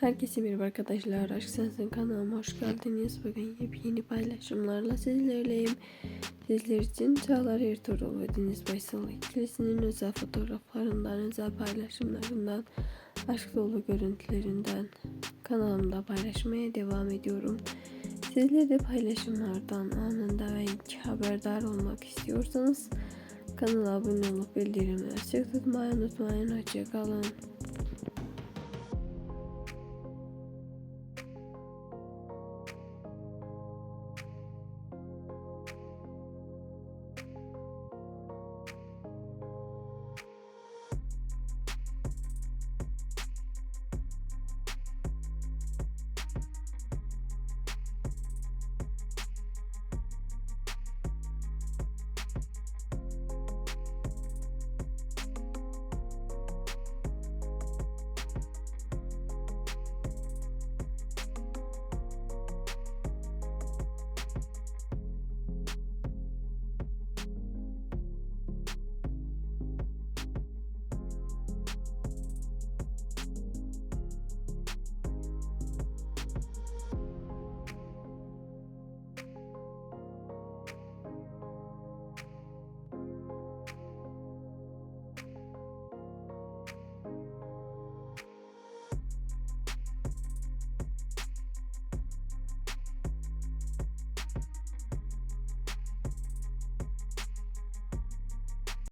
Herkese merhaba arkadaşlar. Aşk Sensin kanalıma hoş geldiniz. Bugün yepyeni paylaşımlarla sizlerleyim. Sizler için Çağlar Ertuğrul ve Deniz Baysal ikilisinin özel fotoğraflarından, özel paylaşımlarından, aşk dolu görüntülerinden kanalımda paylaşmaya devam ediyorum. Sizler de paylaşımlardan anında ve ilk haberdar olmak istiyorsanız kanala abone olup bildirimleri açık tutmayı unutmayın. Hoşçakalın.